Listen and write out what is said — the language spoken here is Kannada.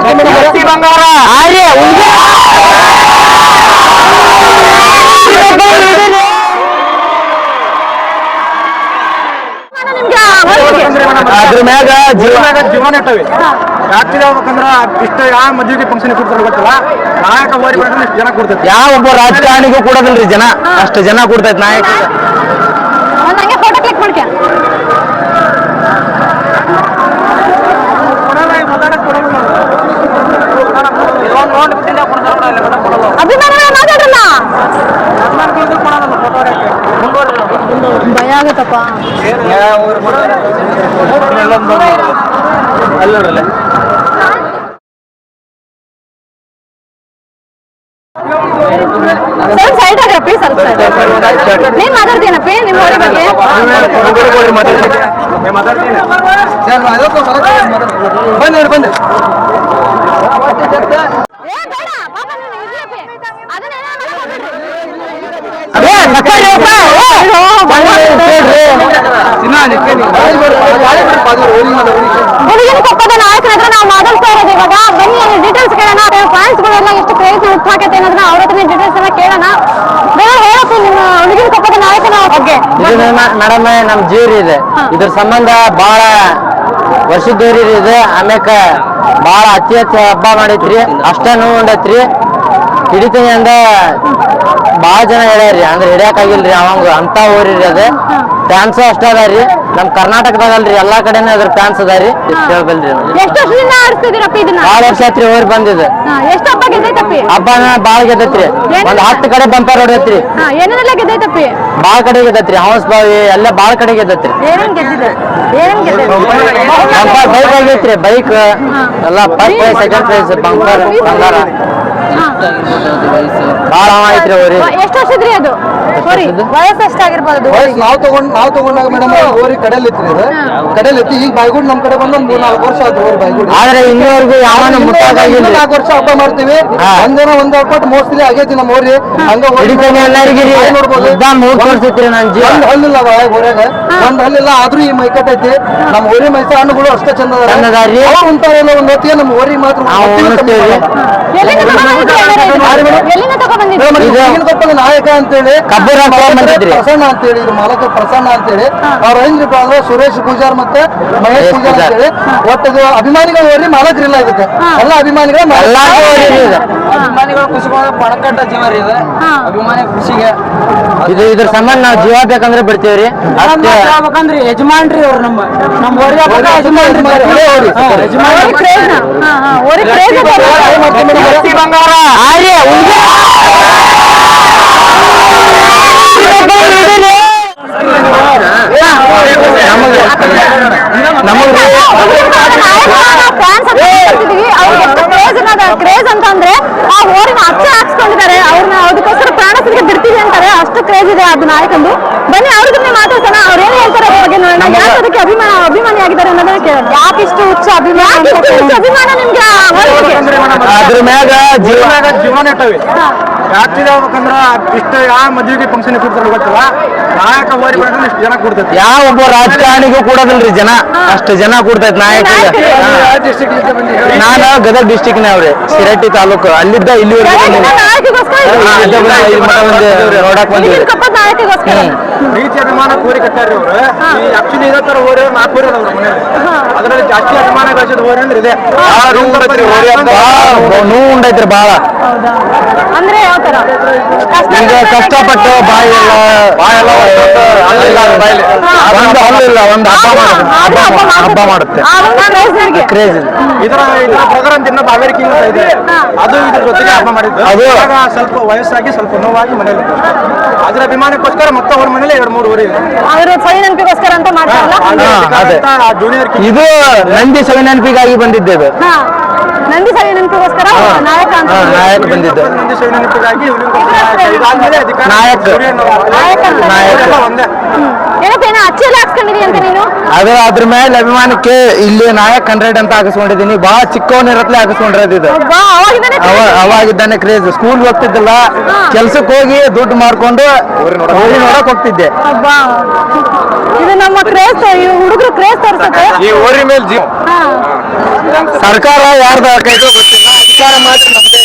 ಬಂಗಾರ ಆರ್ಯ ಅದ್ರ ಮ್ಯಾಗ ಜೀವನಾಗ ಜೀವನ ಇಟ್ಟವಿ ರಾತ್ರಿ ಹೋಗ್ಬೇಕಂದ್ರ ಇಷ್ಟ ಯಾವ ಮದುವೆಗೆ ಫಂಕ್ಷನ್ ಕೊಡ್ತಾರೆ ಗೊತ್ತಲ್ಲ? ನಾಯಕ ಓರಿ ಬಂದ್ರೆ ಇಷ್ಟು ಜನ ಕೊಡ್ತೈತಿ. ಯಾವ ಒಬ್ಬ ರಾಜಕಾರಣಿಗೂ ಕೊಡೋದಿಲ್ರಿ ಜನ. ಅಷ್ಟು ಜನ ಕೊಡ್ತೈತಿ ನಾಯಕ. ಭಯ ಆಗತ್ತಪ್ಪ ಸ್ವಲ್ಪ ಸೈಡ್ ಆಗ್ರಪ್ಪಿ ಸ್ವಲ್ಪ ಸೈಡ್ ನೀನ್ ಮಾತಾಡ್ತೀನಪ್ಪಿ ನಿಮ್ಮ ಊರಿ ಬಗ್ಗೆ ಬಂದ್ರಿ ಬಂದ್ರಿ ಏ ಹುಡುಗಿನ ಕೊಪ್ಪದ ನಾಯಕನ ಹತ್ರ ನಾವು ಮಾತಾಡ್ತಾ ಇರೋದು ಇವಾಗ. ಬನ್ನಿ ಡೀಟೇಲ್ಸ್ ಕೇಳೋಣ. ಫ್ಯಾನ್ಸ್ ಗಳೆಲ್ಲ ಎಷ್ಟು ಕ್ರೇಜ್ ಹುಟ್ಟಾಕೈತೆ ಅನ್ನೋದನ್ನ ಅವ್ರ ಹತ್ರ ಡೀಟೇಲ್ಸ್ ಎಲ್ಲ ಕೇಳೋಣ. ಬೇಗ ಹೇಳಪ್ಪಿ ನಿಮ್ಮ ಹುಡುಗಿನ ಕೊಪ್ಪದ ನಾಯಕನ ಬಗ್ಗೆ. ಮೇಡಮ್ ನಮ್ ಜೀವ್ರಿ ಇದೆ. ಇದ್ರ ಸಂಬಂಧ ಬಹಳ ವರ್ಷದೂರಿ ಇದೆ. ಆಮ್ಯಾಕ ಬಹಳ ಅತಿ ಹೆಚ್ಚು ಹಬ್ಬ ಮಾಡೈತ್ರಿ ಅಷ್ಟ ನೋವು ಉಂಡೈತ್ರಿ. ಹಿಡಿತೀನಿ ಅಂದ ಭಾಳ ಜನ ಹೇಳ್ಯಾರ್ರಿ ಅಂದ್ರೆ ಹಿಡಿಯಕ್ಕಾಗಿಲ್ರಿ ಅವಂಗ ಅಂತ ಊರಿ ಅದ. ಫ್ಯಾನ್ಸು ಅಷ್ಟೇ ಅದಾರಿ ನಮ್ ಕರ್ನಾಟಕದಾಗಲ್ರಿ ಎಲ್ಲಾ ಕಡೆನೂ ಅದ್ರ ಫ್ಯಾನ್ಸ್ ಅದಾರಿ ರೀ ಹೇಳ್ಬಲ್ರಿ ಎಷ್ಟು ವರ್ಷದಿಂದ ಆಡಿಸ್ತಿದ್ದೀರಪ್ಪ ಇದನ್ನ? ಭಾಳ ವರ್ಷ ಆತ್ರಿ ಊರ್ ಬಂದಿದೆ. ಹಾ, ಎಷ್ಟು ಹಬ್ಬ ಗೆದ್ದೈತಪ್ಪಿ? ಹಬ್ಬನ ಭಾಳ ಗೆದ್ದೈತ್ರಿ. ಒಂದ್ ಹತ್ತು ಕಡೆ ಬಂಪರ್ ಹೊಡೆಯತ್ರಿ. ಹಾ ಏನೇನೆಲ್ಲ ಗೆದ್ದೈತಪ್ಪಿ? ಭಾಳ ಕಡೆ ಗೆದ್ದೈತ್ರಿ. ಹೌಸ್ ಬಾವಿ ಎಲ್ಲ ಭಾಳ ಕಡೆ ಗೆದ್ದೈತ್ರಿ. ಏನೇನ್ ಗೆದ್ದಿದೆ? ಏನೇನ್ ಬಂಪರ್ ಬೈಕ್ ಆಗೈತ್ರಿ ಬೈಕ್. ಎಲ್ಲ first prize second prize bumper ಬಂಗಾರ. ಭಾಳ ಆಯ್ತು ಐತ್ರಿ ಅವ್ರಿ. ಎಷ್ಟು ವರ್ಷದ್ರಿ ಅದು? ಸರಿ ವಯಸ್ಸು ಎಷ್ಟಾಗಿರ್ಬೋದು ವಯಸ್ಸು ನಾವು ತಗೊಂಡ್ ನಾವು ತಗೊಂಡಾಗ ಮೇಡಮ್ ಓರಿ ಕಡೆಯಲ್ಲಿ ಇತ್ತು ಇದು ಕಡೆಯಲ್ಲಿ ಇತ್ತು. ಈಗ ಬಾಯ್ಗುಡ್ ನಮ್ ಕಡೆ ಬಂದು ಒಂದು ಮೂರ್ ನಾಲ್ಕು ವರ್ಷ ಆಯ್ತು ಓರಿ ಬಾಯ್ಗುಡ್. ಆದ್ರೆ ಇನ್ನೂವರೆಗೂ ಯಾವನು ಮುಟ್ಟಾಗಿಲ್ರಿ ನಾಲ್ಕು ವರ್ಷ ಹಬ್ಬ ಮಾಡ್ತೀವಿ. ಹಾ. ಒಂದ್ ಕೊಟ್ಟು ಮೋಸ್ಟ್ಲಿ ಆಗೈತಿ ನಮ್ಮ ಹೋರಿ ಹಂಗ ಹಿಡಿತಾನೆ ಎಲ್ಲರಿಗೂ ನೋಡ್ಬೋದು. ಮುದ್ದ ವರ್ಷ ನನ್ ಜೀವ. ಒಂದ್ ಹಲ್ಲಿಲ್ಲ ಊರಾಗ. ಒಂದ್ ಹಲ್ಲಿಲ್ಲ ಆದ್ರೂ ಈ ಮೈಕಟ್ ಐತಿ. ನಮ್ಮ ಓರಿ ಮೈಸೂರು ಹಣ್ಣುಗಳು ಅಷ್ಟೇ ಚಂದ. ಉಂಟಾರಲ್ಲ ಒಂದ್ ಹೊತ್ತಿಗೆ ನಮ್ಮ ಹೋರಿ ಮಾತ್ರ ನಾಯಕ ಅಂತೇಳಿ. ಪ್ರಸನ್ನ ಅಂತೇಳಿ ಹೇಳಿ ಮಾಲಕ ಪ್ರಸನ್ನ ಅಂತೇಳಿ. ಅವ್ರ ಏನ್ರಿಪ್ಪ ಅಂದ್ರೆ ಸುರೇಶ್ ಪೂಜಾರ್ ಮತ್ತೆ ಮಹೇಶ್ ಪೂಜಾರ್. ಅಂತೇಳಿ. ಒಟ್ಟು ಇದು ಅಭಿಮಾನಿಗಳು ಹೋರಿ ಮಾಲಕರಿಲ್ಲ ಇದಕ್ಕೆ. ಎಲ್ಲ ಅಭಿಮಾನಿಗಳು ಅಭಿಮಾನಿಗಳು ಖುಷಿ ಪಣಕಟ್ಟ ಜೀವ ರೀ ಇದು. ಅಭಿಮಾನಿ ಖುಷಿಗೆ. ಇದು ಇದ್ರ ಸಂಬಂಧ ನಾವು ಜೀವ ಬೇಕಂದ್ರೆ ಬಿಡ್ತೀವ್ರಿ. ಅಷ್ಟೇ. ಯಜಮಾನ್ರಿ ಅವ್ರು ನಮ್ಮ ನಮ್ಮ ಯಜಮಾನ್ರಿ ಓರಿ ಬಂಗಾರ ಆರ್ಯ ಕ್ರೇಜ್ ಅಂತ ಅಂದ್ರೆ ಆ ಓರಿನ ಅಚ್ಚ ಹಾಕ್ಸ್ಕೊಂಡಿದ್ದಾರೆ ಅವ್ರನ್ನ ಅದಕ್ಕೋಸ್ಕರ ಪ್ರಾಣಸಿಗೆ ಬಿಡ್ತೀವಿ ಅಂತಾರೆ ಅಷ್ಟು ಕ್ರೇಜ್ ಇದೆ ಅದು ನಾಯಕಂದು ಬನ್ನಿ ಅವ್ರ ಮಾತಾಡ್ತಾನೆ ಮಾತಾಡ್ಸೋಣ ಅವ್ರು ಏನ್ ಹೇಳ್ತಾರೆ ಅದ್ರ ಬಗ್ಗೆ ನೋಡೋಣ ಯಾಕೆ ಅದಕ್ಕೆ ಅಭಿಮಾನ ಅಭಿಮಾನಿ ಆಗಿದ್ದಾರೆ ಅನ್ನೋದನ್ನ ಕೇಳೋಣ ಯಾಕಿಷ್ಟು ಇಷ್ಟು ಹುಚ್ಚ ಅಭಿಮಾನ ಅಭಿಮಾನ ನಿಮ್ಗೆ? ಅದ್ರ ಮ್ಯಾಗ ಜೀವ ಜೀವನಾಗ ಜೀವನ ಇಟ್ಟವಿ ಹಾ. ಯಾಕೆ ಹೇಳ್ಬೇಕಂದ್ರ ಇಷ್ಟ ಯಾವ ಮದುವೆಗೆ ಫಂಕ್ಷನ್ ಕೊಡ್ತಾರೆ ಗೊತ್ತಲ್ಲ? ನಾಯಕ ಓರಿ ಬಂದ್ರೆ ಇಷ್ಟು ಜನ ಕೊಡ್ತೈತಿ. ಯಾವ ಒಬ್ಬ ರಾಜಕಾರಣಿಗೂ ಕೊಡೋದಿಲ್ರಿ ಜನ. ಅಷ್ಟು ಜನ ಕೊಡ್ತೈತಿ ನಾಯಕ ನಾನು ಗದಗ ಡಿಸ್ಟಿಕ್ ನವ್ರಿ ಸಿರಟ್ಟಿ ತಾಲೂಕು. ಅಲ್ಲಿದ್ದ ಇಲ್ಲಿ ನೋಡಕ್ ಬಂದಿವಿ. ಪ್ರೀತಿ ಅಭಿಮಾನ ಕೋರಿ ಕಟ್ಟಾರಿ ಅವ್ರು. ಆಕ್ಚುಲಿ ಇದೇ ತರ ಓರಿ ನಾಲ್ಕು ಓರಿ ಅದಾವ ಮನೇಲಿ ಅದರಲ್ಲಿ ಜಾಸ್ತಿ ಅಭಿಮಾನ ಗಳಿಸಿದ ಹೋರಿ ಅಂದ್ರೆ ಇದೆ. ನೋವು ಉಂಡೈತ್ರಿ ಬಾಳ ಅಂದ್ರೆ ಯಾವ ತರ ಕಷ್ಟಪಟ್ಟು ಬಾಯಿ ಎಲ್ಲ ಬಾಯೆಲ್ಲ ಹಲ್ಲಿಲ್ಲ ಒಂದು ಹಬ್ಬ ಹಬ್ಬ ಹಬ್ಬ ಮಾಡುತ್ತೆ. ಕ್ರೇಜ್ ಇದರ ಇದರ ಪ್ರೋಗ್ರಾಮ್ ದಿನ ಬಾವೇರಿಕೆ ಅಂತ ಇದೆ. ಅದು ಇದ್ರ ಜೊತೆಗೆ ಹಬ್ಬ ಮಾಡಿದ್ದು. ಅದು- ಸ್ವಲ್ಪ ವಯಸ್ಸಾಗಿ ಸ್ವಲ್ಪ ನೋವಾಗಿ ಮನೇಲಿ ಅದ್ರ ಅಭಿಮಾನಕ್ಕೋಸ್ಕರ ಮತ್ತೆ ಅವ್ರ ಮನೇಲಿ ಎರಡು ಮೂರು ಊರಿ ಇದೆ ಅವ್ರ ಸವಿ ನೆನಪಿಗೋಸ್ಕರ ಅಂತ ಮಾಡ್ತಾರಲ್ಲ ಹಾ, ಅದೇ. ಜೂನಿಯರ್ ಇದು ನಂದಿ ಸವಿನೆನಪಿಗಾಗಿ ಬಂದಿದ್ದೇವೆ. ಇದು ಹಾ ನಂದಿ ಸವಿ ನೆನಪಿಗೋಸ್ಕರ ನಾಯಕ ಅಂತ ನಾಯಕ ಬಂದಿದ್ದು. ನಾಯಕ. ನಾಯಕ. ಅಂತ. ನಾಯಕ. ಏನಪ್ಪ ಏನೋ ಅಚ್ಚೆಲ್ಲ ಹಾಕ್ಸ್ಕೊಂಡಿದೀಯ ಅಂತ ನೀನು? ಅದು ಅದ್ರ ಮೇಲೆ ಅಭಿಮಾನಕ್ಕೆ ಇಲ್ಲಿ ನಾಯಕ್ ಹಂಡ್ರೆಡ್ ಅಂತ ಹಾಕಿಸ್ಕೊಂಡಿದ್ದೀನಿ. ಬಹಳ ಚಿಕ್ಕವನಿರತ್ಲೆ ಹಾಕಿಸ್ಕೊಂಡಿರೋದು ಇದು. ಅಬ್ಬಾ ಅವಾಗಿದ್ದಾನೆ ಅವ ಅವಾಗಿದ್ದಾನೆ ಕ್ರೇಜ್ ಸ್ಕೂಲ್ ಹೋಗ್ತಿದ್ದಿಲ್ಲ. ಕೆಲ್ಸಕ್ಕೆ ಹೋಗಿ ದುಡ್ಡು ಮಾಡ್ಕೊಂಡು ಹೋಗಿ ನೋಡಕ್ ಹೋಗ್ತಿದ್ದೆ. ಅಬ್ಬಾ ಇದು ನಮ್ಮ ಕ್ರೇಜ್ ಈ ಹುಡುಗರು ಕ್ರೇಜ್ ತೋರಿಸುತ್ತೆ. ಈ ಊರಿ ಮೇಲೆ ಜೀವ. ಹಾ. ಸರ್ಕಾರ ಯಾರ್ದ ಆಕೈತೋ ಗೊತ್ತಿಲ್ಲ ಅಧಿಕಾರ ಮಾತ್ರ ನಮ್ದೇ